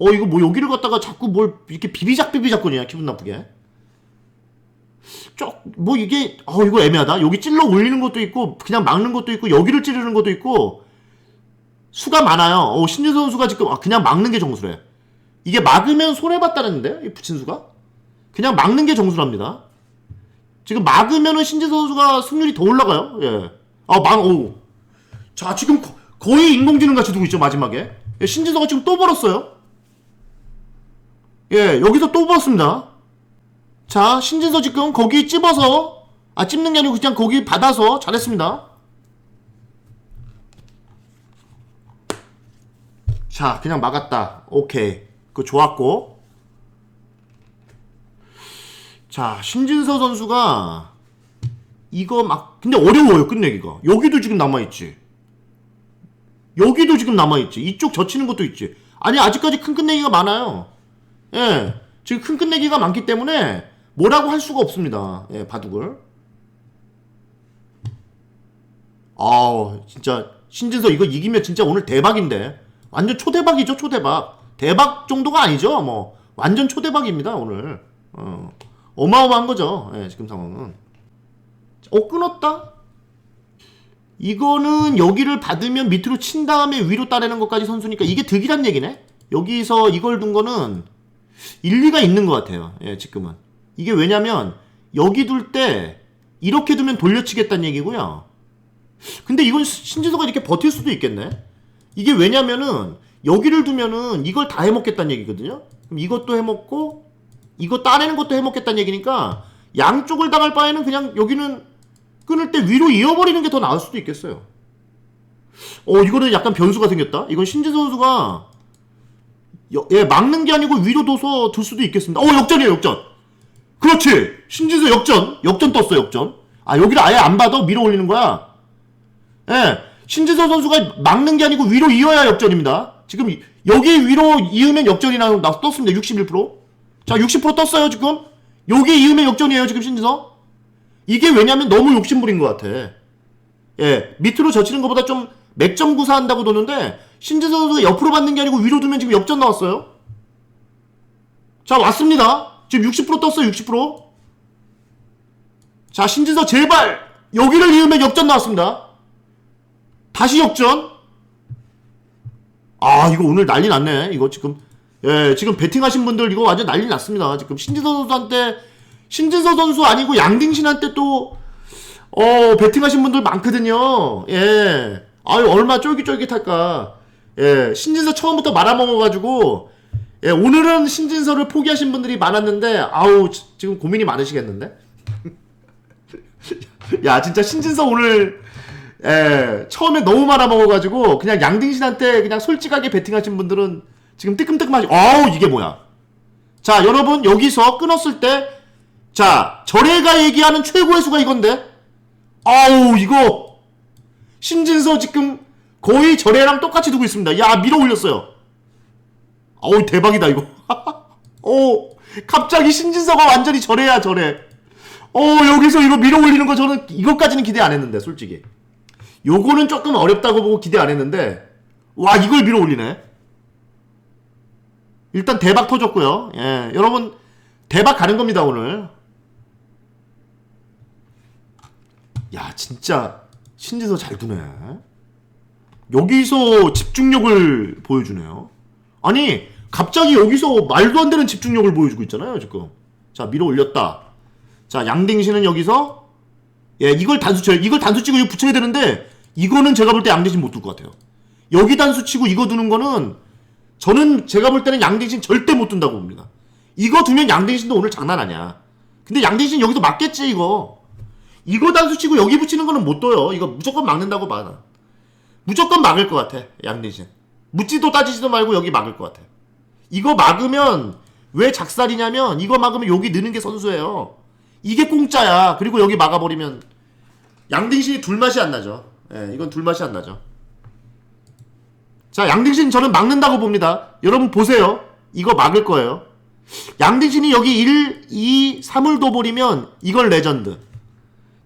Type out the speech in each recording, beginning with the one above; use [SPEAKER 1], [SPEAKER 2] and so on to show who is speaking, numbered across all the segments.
[SPEAKER 1] 어 이거 뭐 여기를 갖다가 자꾸 뭘 이렇게 비비작 비비작 거리냐 기분 나쁘게. 쪽뭐 이게 어 이거 애매하다. 여기 찔러 올리는 것도 있고 그냥 막는 것도 있고 여기를 찌르는 것도 있고 수가 많아요. 어 신진 선수가 지금 아, 그냥 막는 게 정수래. 이게 막으면 손해봤다는데 이 붙인 수가? 그냥 막는 게 정수랍니다. 지금 막으면은 신진 선수가 승률이 더 올라가요? 예아망오자 지금 거- 거의 인공지능 같이 두고 있죠 마지막에. 예, 신진서가 지금 또 벌었어요 예, 여기서 또 벌었습니다. 자, 신진서 지금 거기 찝어서, 아, 찝는 게 아니고 그냥 거기 받아서 잘했습니다. 자, 그냥 막았다. 오케이. 그거 좋았고. 자, 신진서 선수가 이거 막, 근데 어려워요, 끝내기가. 여기도 지금 남아있지. 여기도 지금 남아있지. 이쪽 젖히는 것도 있지. 아니, 아직까지 큰 끝내기가 많아요. 예. 지금 큰 끝내기가 많기 때문에 뭐라고 할 수가 없습니다. 예, 바둑을. 아우, 진짜 신진서 이거 이기면 진짜 오늘 대박인데. 완전 초대박이죠, 초대박. 대박 정도가 아니죠, 뭐. 완전 초대박입니다, 오늘. 어. 어마어마한 거죠. 예, 지금 상황은. 어, 끊었다? 이거는 여기를 받으면 밑으로 친 다음에 위로 따내는 것까지 선수니까 이게 득이란 얘기네? 여기서 이걸 둔 거는 일리가 있는 것 같아요. 예, 지금은. 이게 왜냐면, 여기 둘 때, 이렇게 두면 돌려치겠다는 얘기고요. 근데 이건 시- 신진서가 이렇게 버틸 수도 있겠네? 이게 왜냐면은, 여기를 두면은 이걸 다 해먹겠다는 얘기거든요? 그럼 이것도 해먹고, 이거 따내는 것도 해먹겠다는 얘기니까, 양쪽을 당할 바에는 그냥 여기는 끊을 때 위로 이어버리는 게 더 나을 수도 있겠어요. 어, 이거는 약간 변수가 생겼다? 이건 신진 선수가 여- 예, 막는 게 아니고 위로 둬서 둘 수도 있겠습니다. 어, 역전이에요, 역전. 그렇지. 신진서 역전. 역전 떴어, 역전. 아, 여기를 아예 안 받아? 밀어 올리는 거야. 예. 신진서 선수가 막는 게 아니고 위로 이어야 역전입니다. 지금 이- 여기 위로 이으면 역전이 나, 나 떴습니다. 61%. 자, 60% 떴어요, 지금. 여기 이으면 역전이에요, 지금 신진서. 이게 왜냐면 너무 욕심부린 것 같아. 예, 밑으로 젖히는 것보다 좀 맥점 구사한다고 도는데 신재선 선수가 옆으로 받는 게 아니고 위로 두면 지금 역전 나왔어요. 자 왔습니다. 지금 60% 떴어요. 60%. 자 신진서 제발 여기를 이으면 역전 나왔습니다. 다시 역전. 아 이거 오늘 난리 났네. 이거 지금 예 지금 베팅하신 분들 이거 완전 난리 났습니다. 지금 신진서 선수한테 신진서 선수 아니고 양딩신한테 또 어, 베팅하신 분들 많거든요. 예. 아유, 얼마 쫄깃쫄깃할까. 예. 신진서 처음부터 말아먹어가지고, 예. 오늘은 신진서를 포기하신 분들이 많았는데, 아우, 지- 지금 고민이 많으시겠는데? 야, 진짜 신진서 오늘, 예. 처음에 너무 말아먹어가지고, 그냥 양딩신한테 그냥 솔직하게 베팅하신 분들은 지금 뜨끔뜨끔하지. 어우, 이게 뭐야. 자, 여러분, 여기서 끊었을 때, 자, 절해가 얘기하는 최고의 수가 이건데? 아우 이거 신진서 지금 거의 절애랑 똑같이 두고 있습니다. 야 밀어 올렸어요. 아우 대박이다 이거. 오 갑자기 신진서가 완전히 절애야 절애. 어 여기서 이거 밀어 올리는 거 저는 이것까지는 기대 안 했는데 솔직히. 요거는 조금 어렵다고 보고 기대 안 했는데 와 이걸 밀어 올리네. 일단 대박 터졌고요. 예 여러분 대박 가는 겁니다 오늘. 야 진짜 신지서 잘 두네. 여기서 집중력을 보여주네요. 아니 갑자기 여기서 말도 안 되는 집중력을 보여주고 있잖아요 지금. 자 밀어 올렸다. 자 양댕신은 여기서 예 이걸 단수 쳐요 이걸 단수 치고 이거 붙여야 되는데 이거는 제가 볼 때 양댕신 못 둘 것 같아요. 여기 단수 치고 이거 두는 거는 저는 제가 볼 때는 양댕신 절대 못 둔다고 봅니다. 이거 두면 양댕신도 오늘 장난 아니야. 근데 양댕신 여기서 맞겠지 이거 이거 단수 치고 여기 붙이는 거는 못 둬요. 이거 무조건 막는다고 봐. 나. 무조건 막을 것 같아. 양대신. 묻지도 따지지도 말고 여기 막을 것 같아. 이거 막으면 왜 작살이냐면 이거 막으면 여기 느는 게 선수예요. 이게 공짜야. 그리고 여기 막아버리면 양등신이 둘맛이 안 나죠. 예, 이건 둘맛이 안 나죠. 자, 양등신 저는 막는다고 봅니다. 여러분 보세요. 이거 막을 거예요. 양등신이 여기 1, 2, 3을 둬버리면 이걸 레전드.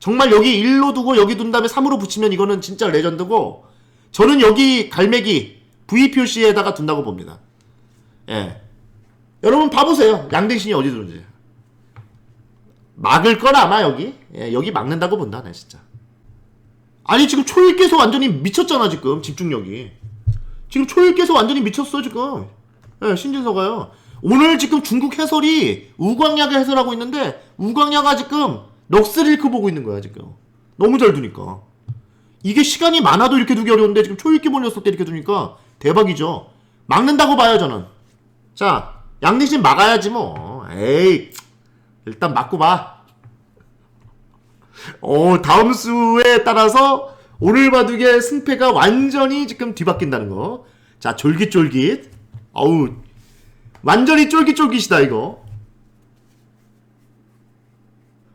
[SPEAKER 1] 정말 여기 1로 두고 여기 둔 다음에 3으로 붙이면 이거는 진짜 레전드고 저는 여기 갈매기 V 표시에다가 둔다고 봅니다. 예. 여러분 봐보세요. 양대신이 어디 들어오지? 막을 건 아마 여기. 예, 여기 막는다고 본다, 나 진짜. 아니 지금 초일께서 완전히 미쳤잖아 지금 집중력이. 지금 초일께서 완전히 미쳤어 지금. 예, 신진서가요. 오늘 지금 중국 해설이 우광야가 해설하고 있는데 우광야가 지금 럭스릴크 보고 있는 거야 지금. 너무 잘 두니까. 이게 시간이 많아도 이렇게 두기 어려운데 지금 초읽기 몰렸을 때 이렇게 두니까 대박이죠. 막는다고 봐요 저는. 자 양대신 막아야지 뭐. 에이 일단 맞고 봐. 어 다음 수에 따라서 오늘 바둑의 승패가 완전히 지금 뒤바뀐다는 거. 자 졸깃졸깃. 어우 완전히 쫄깃쫄깃이다 이거.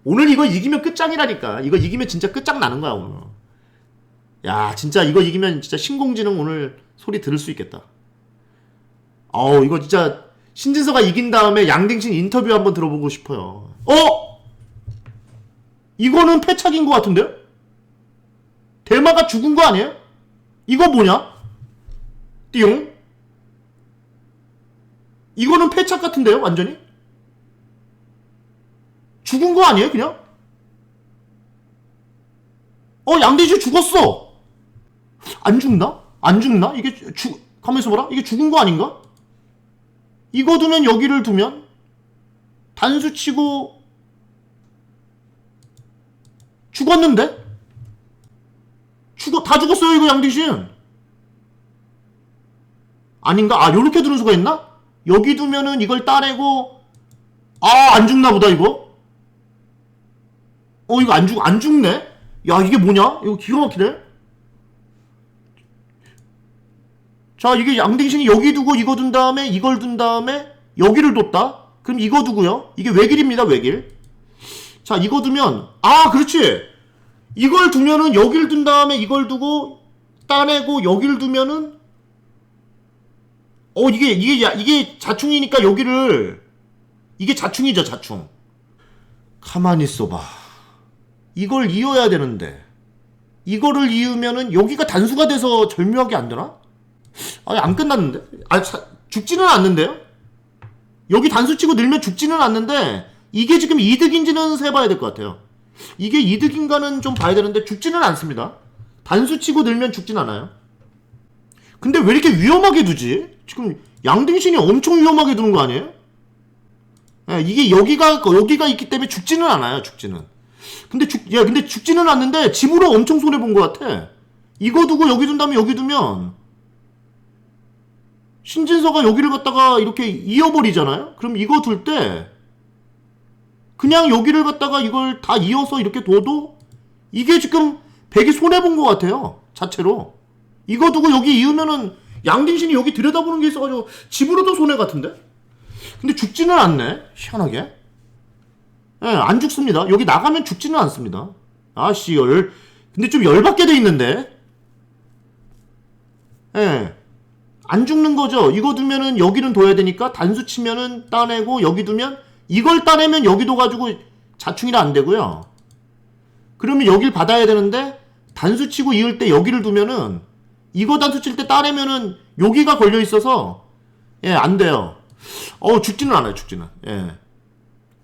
[SPEAKER 1] 오늘 이거 이기면 끝장이라니까. 이거 이기면 진짜 끝장 나는 거야 오늘. 야 진짜 이거 이기면 진짜 신공지능 오늘 소리 들을 수 있겠다. 어우 이거 진짜 신진서가 이긴 다음에 양딩신 인터뷰 한번 들어보고 싶어요. 어? 이거는 패착인 것 같은데요? 대마가 죽은 거 아니에요? 이거 뭐냐? 띠용? 이거는 패착 같은데요, 완전히? 죽은 거 아니에요, 그냥? 어, 양대시 죽었어! 안 죽나? 안 죽나? 이게 죽, 가만있어 봐라. 이게 죽은 거 아닌가? 이거 두면 여기를 두면 단수 치고 죽었는데? 죽어 다 죽었어요 이거 양대신 아닌가? 아 요렇게 두는 수가 있나? 여기 두면은 이걸 따내고 아 안 죽나 보다 이거 어 이거 안 죽 안 죽네? 야 이게 뭐냐? 이거 기가 막히네. 자 이게 양댕신이 여기 두고 이거 둔 다음에 이걸 둔 다음에 여기를 뒀다? 그럼 이거 두고요? 이게 외길입니다 외길. 자 이거 두면 아 그렇지! 이걸 두면은 여기를 둔 다음에 이걸 두고 따내고 여기를 두면은 어 이게 이게 야- 이게 자충이니까 여기를 이게 자충이죠 자충. 가만히 있어봐 이걸 이어야 되는데 이거를 이으면은 여기가 단수가 돼서 절묘하게 안 되나? 아니 안 끝났는데? 아 사- 죽지는 않는데요? 여기 단수 치고 늘면 죽지는 않는데 이게 지금 이득인지는 세봐야 될 것 같아요. 이게 이득인가는 좀 봐야 되는데 죽지는 않습니다. 단수 치고 늘면 죽진 않아요. 근데 왜 이렇게 위험하게 두지? 지금 양등신이 엄청 위험하게 두는 거 아니에요? 예, 이게 여기가 여기가 있기 때문에 죽지는 않아요. 죽지는. 근데 죽, 야, 근데 죽지는 않는데 집으로 엄청 손해 본 것 같아. 이거 두고 여기 둔 다음에 여기 두면 신진서가 여기를 갖다가 이렇게 이어버리잖아요. 그럼 이거 둘 때 그냥 여기를 갖다가 이걸 다 이어서 이렇게 둬도 이게 지금 백이 손해 본 것 같아요. 자체로. 이거 두고 여기 이으면은 양딩신이 여기 들여다보는 게 있어가지고 집으로도 손해 같은데? 근데 죽지는 않네. 희한하게. 예, 안 죽습니다. 여기 나가면 죽지는 않습니다. 아씨, 열. 근데 좀 열받게 돼 있는데. 예. 안 죽는 거죠. 이거 두면은 여기는 둬야 되니까 단수 치면은 따내고 여기 두면 이걸 따내면 여기도 가지고 자충이라 안 되고요. 그러면 여길 받아야 되는데 단수 치고 이을 때 여기를 두면은 이거 단수 칠 때 따내면은 여기가 걸려 있어서 예, 안 돼요. 어, 죽지는 않아요, 죽지는. 예.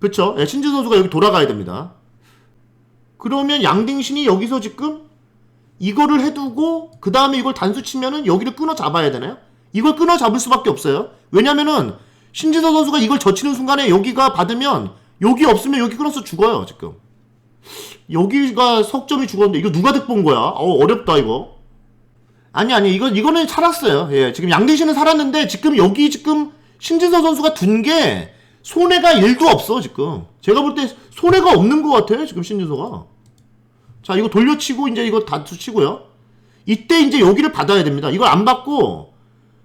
[SPEAKER 1] 그쵸? 예, 신진 선수가 여기 돌아가야 됩니다. 그러면 양딩신이 여기서 지금 이거를 해두고 그 다음에 이걸 단수 치면은 여기를 끊어 잡아야 되나요? 이걸 끊어 잡을 수밖에 없어요. 왜냐면은 신지서 선수가 이걸 젖히는 순간에 여기가 받으면 여기 없으면 여기 끊어서 죽어요 지금. 여기가 석점이 죽었는데 이거 누가 득본 거야? 어 어렵다 이거. 아니 아니 이거 이거는 살았어요. 예 지금 양대신은 살았는데 지금 여기 지금 신진서 선수가 둔 게 손해가 1도 없어 지금. 제가 볼 때 손해가 없는 것 같아요 지금 신진서가. 자 이거 돌려치고 이제 이거 단수 치고요. 이때 이제 여기를 받아야 됩니다. 이걸 안 받고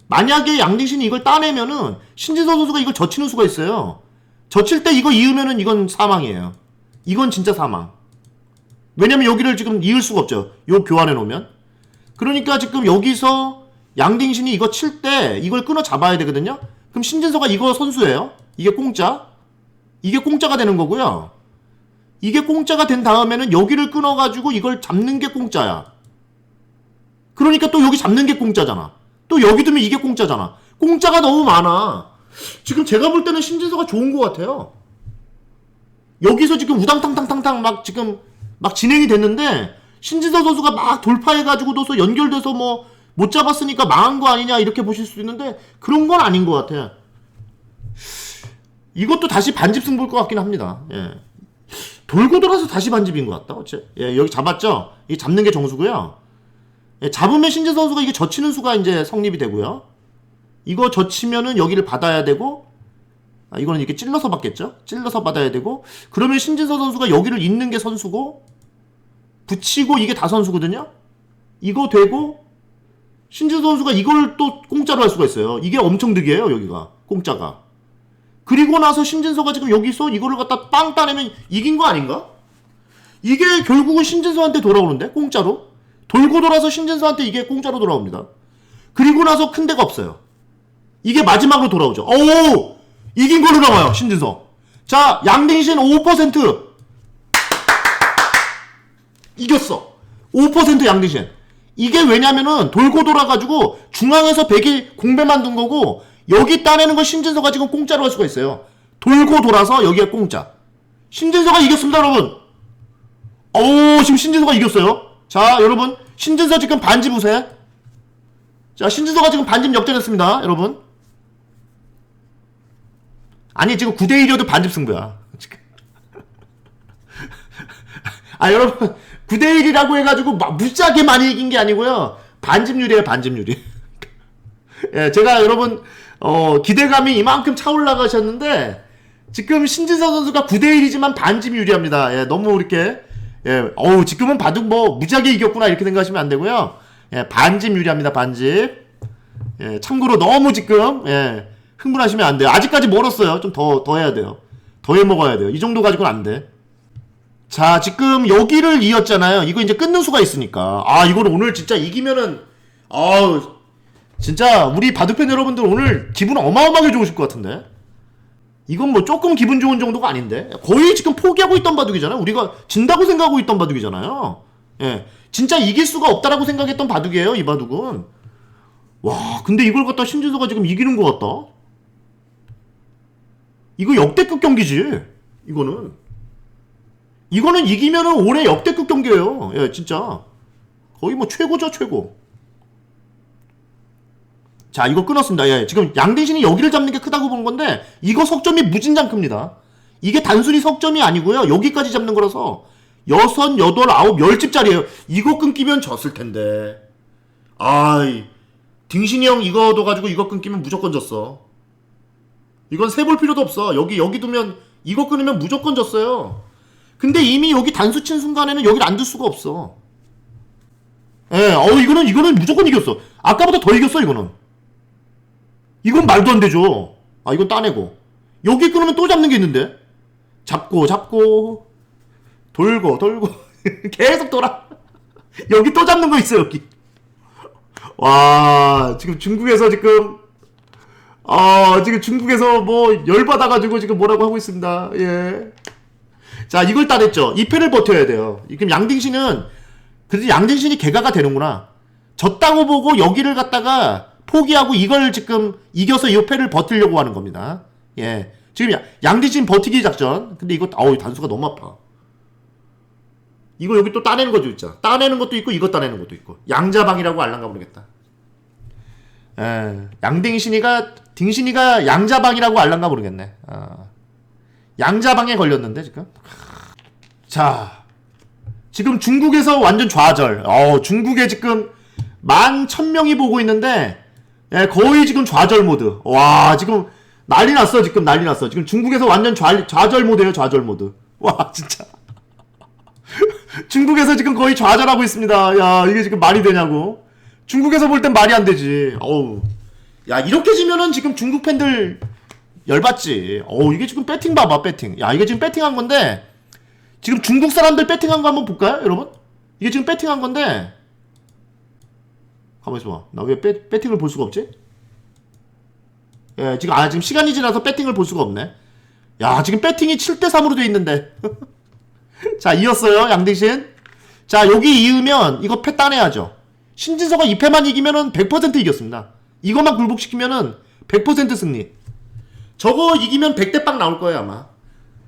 [SPEAKER 1] 만약에 양딩신이 이걸 따내면은 신진서 선수가 이걸 젖히는 수가 있어요. 젖힐 때 이거 이으면은 이건 사망이에요. 이건 진짜 사망. 왜냐면 여기를 지금 이을 수가 없죠. 요 교환해 놓으면. 그러니까 지금 여기서 양딩신이 이거 칠 때 이걸 끊어 잡아야 되거든요. 그럼 신진서가 이거 선수예요. 이게 공짜. 이게 공짜가 되는 거고요. 이게 공짜가 된 다음에는 여기를 끊어가지고 이걸 잡는 게 공짜야. 그러니까 또 여기 잡는 게 공짜잖아. 또 여기 두면 이게 공짜잖아. 공짜가 너무 많아. 지금 제가 볼 때는 신진서가 좋은 것 같아요. 여기서 지금 우당탕탕탕탕 막 지금 막 진행이 됐는데 신진서 선수가 막 돌파해가지고도서 연결돼서 뭐 못 잡았으니까 망한 거 아니냐 이렇게 보실 수도 있는데 그런 건 아닌 것 같아. 이것도 다시 반집 승부일 것 같긴 합니다. 예. 돌고 돌아서 다시 반집인 것 같다. 어째? 예, 여기 잡았죠? 이 잡는 게 정수고요. 예, 잡으면 신진 선수가 이게 젖히는 수가 이제 성립이 되고요. 이거 젖히면은 여기를 받아야 되고, 아, 이거는 이렇게 찔러서 받겠죠? 찔러서 받아야 되고, 그러면 신진서 선수가 여기를 잇는 게 선수고, 붙이고 이게 다 선수거든요? 이거 되고, 신진서 선수가 이걸 또 공짜로 할 수가 있어요. 이게 엄청 득이에요, 여기가. 공짜가. 그리고 나서 신진서가 지금 여기서 이거를 갖다 빵 따내면 이긴 거 아닌가? 이게 결국은 신진서한테 돌아오는데 공짜로 돌고 돌아서 신진서한테 이게 공짜로 돌아옵니다. 그리고 나서 큰 데가 없어요. 이게 마지막으로 돌아오죠. 오 이긴 걸로 나와요 신진서. 자 양대신 5% 이겼어. 5% 양대신. 이게 왜냐면은 돌고 돌아가지고 중앙에서 100일 공배 만든 거고 여기 따내는 건 신진서가 지금 공짜로 할 수가 있어요. 돌고 돌아서 여기에 공짜. 신진서가 이겼습니다, 여러분. 오, 지금 신진서가 이겼어요. 자, 여러분. 신진서 지금 반집 우세. 자, 신진서가 지금 반집 역전했습니다, 여러분. 아니, 지금 9대1이어도 반집 승부야. 아, 여러분. 9대1이라고 해가지고 막 무지하게 많이 이긴 게 아니고요. 반집률이에요, 반집률이. 예, 제가 여러분, 어, 기대감이 이만큼 차올라가셨는데, 지금 신진서 선수가 9대 1이지만 반집 유리합니다. 예, 너무 이렇게, 예, 어우, 지금은 바둑 뭐, 무지하게 이겼구나, 이렇게 생각하시면 안 되고요. 예, 반집 유리합니다, 반집. 예, 참고로 너무 지금, 예, 흥분하시면 안 돼요. 아직까지 멀었어요. 좀 더, 더 해야 돼요. 더 해 먹어야 돼요. 이 정도 가지고는 안 돼. 자, 지금 여기를 이었잖아요. 이거 이제 끊는 수가 있으니까. 아, 이거는 오늘 진짜 이기면은, 아우, 진짜 우리 바둑팬 여러분들 오늘 기분 어마어마하게 좋으실 것 같은데. 이건 뭐 조금 기분 좋은 정도가 아닌데. 거의 지금 포기하고 있던 바둑이잖아요. 우리가 진다고 생각하고 있던 바둑이잖아요. 예. 진짜 이길 수가 없다라고 생각했던 바둑이에요, 이 바둑은. 와, 근데 이걸 갖다 신진서가 지금 이기는 것 같다. 이거 역대급 경기지. 이거는. 이거는 이기면은 올해 역대급 경기예요. 예, 진짜. 거의 뭐 최고죠, 최고. 자, 이거 끊었습니다. 예, 지금 양대신이 여기를 잡는 게 크다고 보는 건데, 이거 석점이 무진장 큽니다. 이게 단순히 석점이 아니고요. 여기까지 잡는 거라서, 여섯, 여덟, 아홉, 열 집짜리예요. 이거 끊기면 졌을 텐데. 아이, 딩신이 형 이거 둬가지고 이거 끊기면 무조건 졌어. 이건 세 볼 필요도 없어. 여기, 여기 두면, 이거 끊으면 무조건 졌어요. 근데 이미 여기 단수 친 순간에는 여기를 안 둘 수가 없어. 예, 어, 이거는, 이거는 무조건 이겼어. 아까보다 더 이겼어, 이거는. 이건 말도 안 되죠. 아, 이건 따내고. 여기 끊으면 또 잡는 게 있는데. 잡고, 잡고, 돌고, 돌고. 계속 돌아. 여기 또 잡는 거 있어, 여기. 와, 지금 중국에서 지금, 아, 지금 중국에서 뭐, 열받아가지고 지금 뭐라고 하고 있습니다. 예. 자, 이걸 따냈죠. 이 패를 버텨야 돼요. 그럼 양딩신은, 그래도 양딩신이 개가가 되는구나. 졌다고 보고 여기를 갖다가 포기하고 이걸 지금 이겨서 이 패를 버티려고 하는 겁니다. 예. 지금 야- 양대신 버티기 작전. 근데 이거 어우 단수가 너무 아파. 이거 여기 또 따내는 거죠, 진짜. 따내는 것도 있고 이거 따내는 것도 있고. 양자방이라고 알란가 모르겠다. 예. 양댕신이가 딩신이가 양자방이라고 알란가 모르겠네. 아. 양자방에 걸렸는데 지금. 자. 지금 중국에서 완전 좌절. 어, 중국에 지금 만 천명이 보고 있는데 예, 거의 지금 좌절 모드. 와, 지금 난리 났어. 지금 난리 났어. 지금 중국에서 완전 좌, 좌절 모드예요. 좌절 모드. 와, 진짜. 중국에서 지금 거의 좌절하고 있습니다. 야, 이게 지금 말이 되냐고. 중국에서 볼 땐 말이 안 되지. 어우. 야, 이렇게 지면은 지금 중국 팬들 열받지. 어우, 이게 지금 배팅 봐봐, 배팅. 야, 이게 지금 배팅한 건데, 지금 중국 사람들 배팅한 거 한번 볼까요, 여러분? 이게 지금 배팅한 건데, 가만있어 봐. 나 왜 배팅을 볼 수가 없지? 예, 지금, 아, 지금 시간이 지나서 배팅을 볼 수가 없네. 야, 지금 배팅이 7대 3으로 돼 있는데. 자, 이었어요, 양대신. 자, 여기 이으면 이거 패 따내야죠. 신진서가 2패만 이기면은 100% 이겼습니다. 이것만 굴복시키면은 100% 승리. 저거 이기면 100대 빵 나올 거예요, 아마.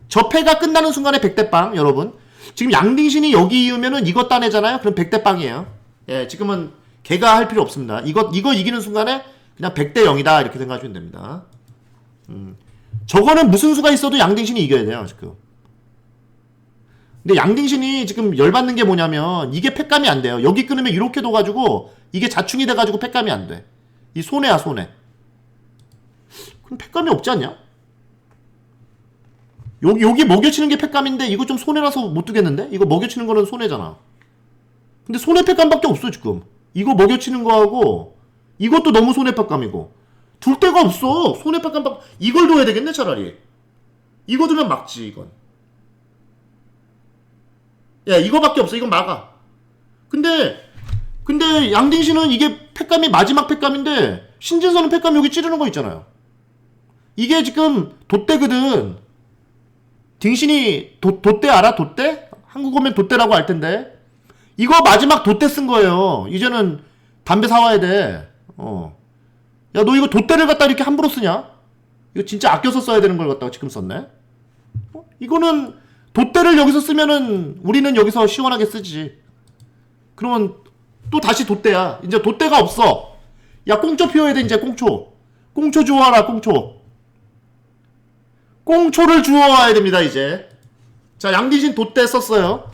[SPEAKER 1] 저 패가 끝나는 순간에 100대 빵, 여러분. 지금 양딩신이 여기 이으면은 이거 따내잖아요? 그럼 100대 빵이에요. 예, 지금은 걔가 할 필요 없습니다. 이거, 이거 이기는 순간에 그냥 100대 0이다. 이렇게 생각하시면 됩니다. 음. 저거는 무슨 수가 있어도 양딩신이 이겨야 돼요, 지금. 근데 양딩신이 지금 열받는 게 뭐냐면 이게 팩감이 안 돼요. 여기 끊으면 이렇게 둬가지고 이게 자충이 돼가지고 팩감이 안 돼. 이 손해야 손해. 그럼 팩감이 없지 않냐? 여기 여기 먹여치는 게 팩감인데 이거 좀 손해라서 못 두겠는데? 이거 먹여치는 거는 손해잖아. 근데 손해 팩감밖에 없어 지금. 이거 먹여치는 거하고 이것도 너무 손해 팩감이고 둘 데가 없어. 손해 팩감밖 이걸 둬야 되겠네 차라리. 이거 두면 막지 이건. 야 이거밖에 없어. 이건 막아. 근데 근데 양딩 씨는 이게 팩감이 마지막 팩감인데 신진서는 팩감 여기 찌르는 거 있잖아요. 이게 지금 돛대거든. 딩신이 도, 돛대 알아? 돛대? 한국어면 돛대라고 할 텐데. 이거 마지막 돛대 쓴 거예요. 이제는 담배 사와야 돼. 어. 야, 너 이거 돛대를 갖다 이렇게 함부로 쓰냐? 이거 진짜 아껴서 써야 되는 걸 갖다가 지금 썼네? 어? 이거는 돛대를 여기서 쓰면은 우리는 여기서 시원하게 쓰지. 그러면 또 다시 돛대야. 이제 돛대가 없어. 야, 꽁초 피워야 돼, 이제 꽁초. 꽁초 주워라, 꽁초. 꽁초를 주워와야 됩니다, 이제. 자, 양디신 돛대 썼어요.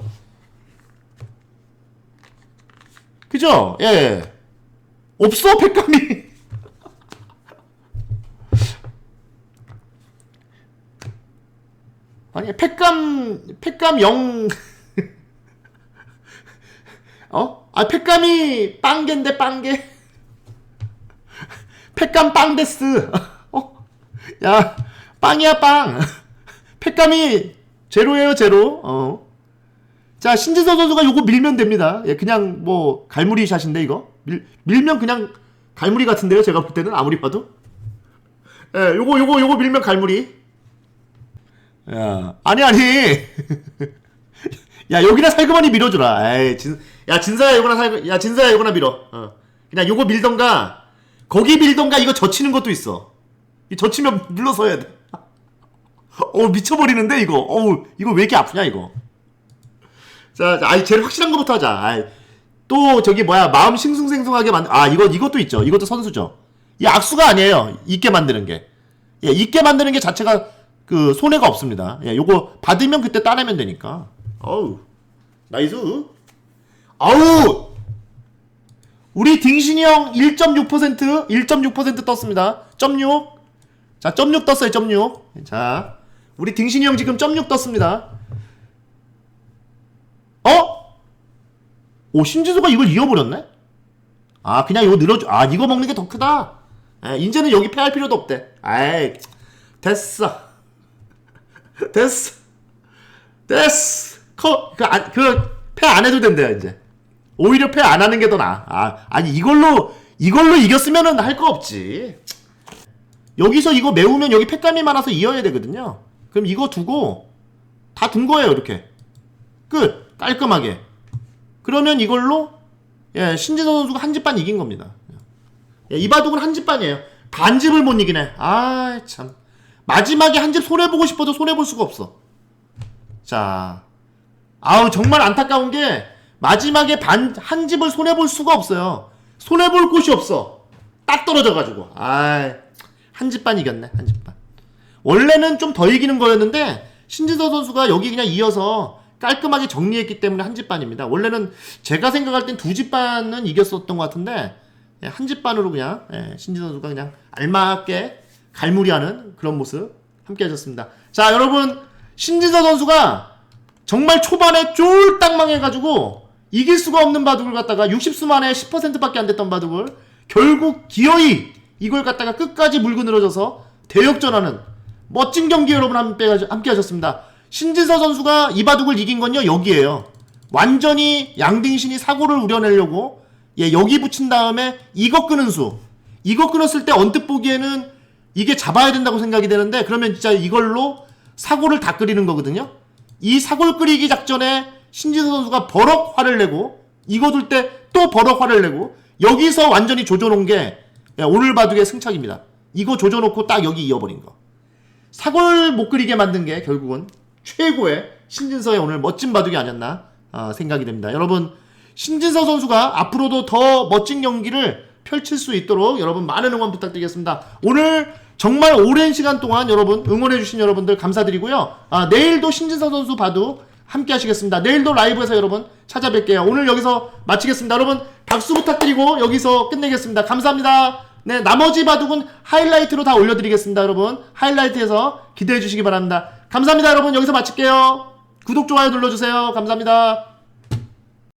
[SPEAKER 1] 그죠? 예, 예. 없어, 팩감이. 아니, 팩감, 팩감 0. 어? 아, 팩감이 빵개인데, 빵개. 팩감 빵데스. 어? 야, 빵이야, 빵. 팩감이 제로예요, 제로. 어. 자, 신지서 선수가 요거 밀면 됩니다. 예, 그냥 뭐, 갈무리 샷인데, 이거? 밀, 밀면 그냥 갈무리 같은데요, 제가 볼 때는, 아무리 봐도. 예, 요거, 요거, 요거 밀면 갈무리. 야, 아니, 아니. 야, 여기나 살그머니 밀어 주라. 에이, 진, 야, 진사야, 요거나 살, 야, 진사야, 요거나 밀어. 어. 그냥 요거 밀던가, 거기 밀던가, 이거 젖히는 것도 있어. 이 젖히면 물러서야 돼. 어 미쳐버리는데, 이거. 어우, 이거 왜 이렇게 아프냐, 이거. 자, 자, 아이, 제일 확실한 거부터 하자. 아이, 또, 저기, 뭐야, 마음 싱숭생숭하게 만들, 아, 이거, 이것도 있죠. 이것도 선수죠. 이 악수가 아니에요. 있게 만드는 게. 예, 있게 만드는 게 자체가, 그, 손해가 없습니다. 예, 요거 받으면 그때 따내면 되니까. 어우, 나이스. 아우! 우리 딩신이 형 1.6%, 1.6% 떴습니다. 0.6. 자, 0.6 떴어요, 0.6. 자, 우리 딩신이 형 지금 0.6 떴습니다. 어? 오, 신지수가 이걸 이어버렸네? 아, 그냥 이거 늘어줘. 아, 이거 먹는 게 더 크다. 아, 이제는 여기 패할 필요도 없대. 아이, 됐어. 됐어. 됐어. 커, 그, 안, 그, 패 안 해도 된대요, 이제. 오히려 패 안 하는 게 더 나아. 아, 아니, 이걸로, 이걸로 이겼으면은 할 거 없지. 여기서 이거 메우면 여기 패감이 많아서 이어야 되거든요. 그럼 이거 두고, 다 둔 거예요, 이렇게. 끝. 깔끔하게. 그러면 이걸로, 예, 신지선 선수가 한 집반 이긴 겁니다. 예, 이 바둑은 한 집반이에요. 반집을 못 이기네. 아, 참. 마지막에 한 집 손해보고 싶어도 손해볼 수가 없어. 자. 아우, 정말 안타까운 게, 마지막에 반, 한 집을 손해볼 수가 없어요. 손해볼 곳이 없어. 딱 떨어져가지고. 아, 한 집반 이겼네, 한 집반. 원래는 좀 더 이기는 거였는데, 신지서 선수가 여기 그냥 이어서 깔끔하게 정리했기 때문에 한 집반입니다. 원래는 제가 생각할 땐 두 집반은 이겼었던 것 같은데, 예, 한 집반으로 그냥, 예, 신지서 선수가 그냥 알맞게 갈무리하는 그런 모습 함께 하셨습니다. 자, 여러분, 신지서 선수가 정말 초반에 쫄딱 망해가지고 이길 수가 없는 바둑을 갖다가 60수 만에 10%밖에 안 됐던 바둑을 결국 기어이 이걸 갖다가 끝까지 물고 늘어져서 대역전하는 멋진 경기 여러분 함께 하셨습니다. 신지서 선수가 이 바둑을 이긴 건요 여기에요. 완전히 양딩신이 사고를 우려내려고 예 여기 붙인 다음에 이거 끄는 수 이거 끊었을 때 언뜻 보기에는 이게 잡아야 된다고 생각이 되는데 그러면 진짜 이걸로 사고를 다 끓이는 거거든요. 이 사골 끓이기 작전에 신지서 선수가 버럭 화를 내고 이거 둘 때 또 버럭 화를 내고 여기서 완전히 조져놓은 게 예, 오늘 바둑의 승착입니다. 이거 조져놓고 딱 여기 이어버린 거. 사골 못 그리게 만든 게 결국은 최고의 신진서의 오늘 멋진 바둑이 아니었나 아, 생각이 됩니다. 여러분 신진서 선수가 앞으로도 더 멋진 경기를 펼칠 수 있도록 여러분 많은 응원 부탁드리겠습니다. 오늘 정말 오랜 시간 동안 여러분 응원해주신 여러분들 감사드리고요. 아, 내일도 신진서 선수 바둑 함께 하시겠습니다. 내일도 라이브에서 여러분 찾아뵐게요. 오늘 여기서 마치겠습니다. 여러분 박수 부탁드리고 여기서 끝내겠습니다. 감사합니다. 네, 나머지 바둑은 하이라이트로 다 올려드리겠습니다. 여러분 하이라이트에서 기대해 주시기 바랍니다. 감사합니다. 여러분 여기서 마칠게요. 구독, 좋아요 눌러주세요. 감사합니다.